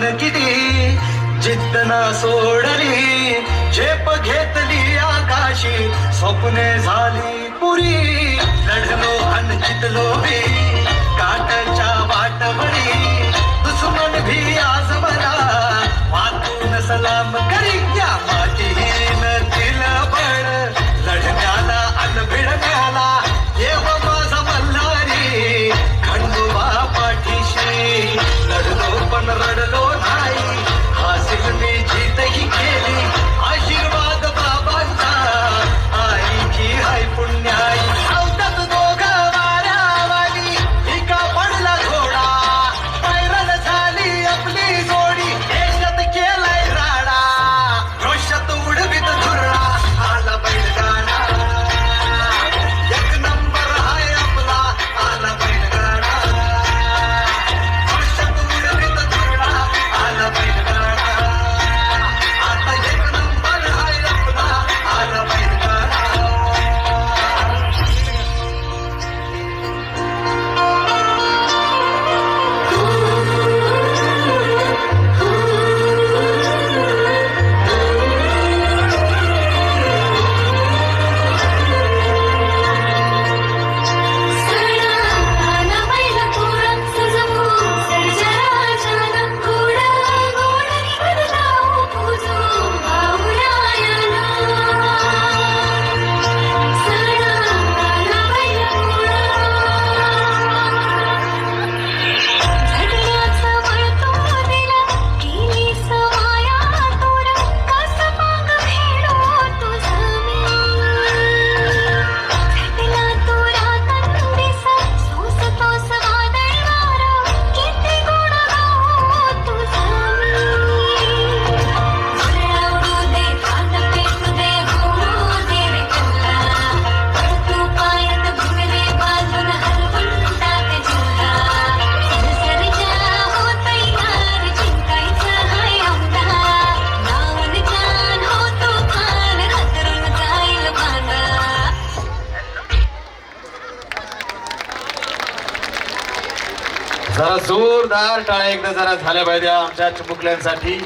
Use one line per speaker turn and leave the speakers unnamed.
मान किती जिद्द सोडली झेप घेतली आकाशी स्वप्ने झाली पुरी. लढलो अन जितलो मी
जरा जोरदार टाळ्या एकदा जरा झाल्या पाहिजे आमच्या चिमुकल्यांसाठी.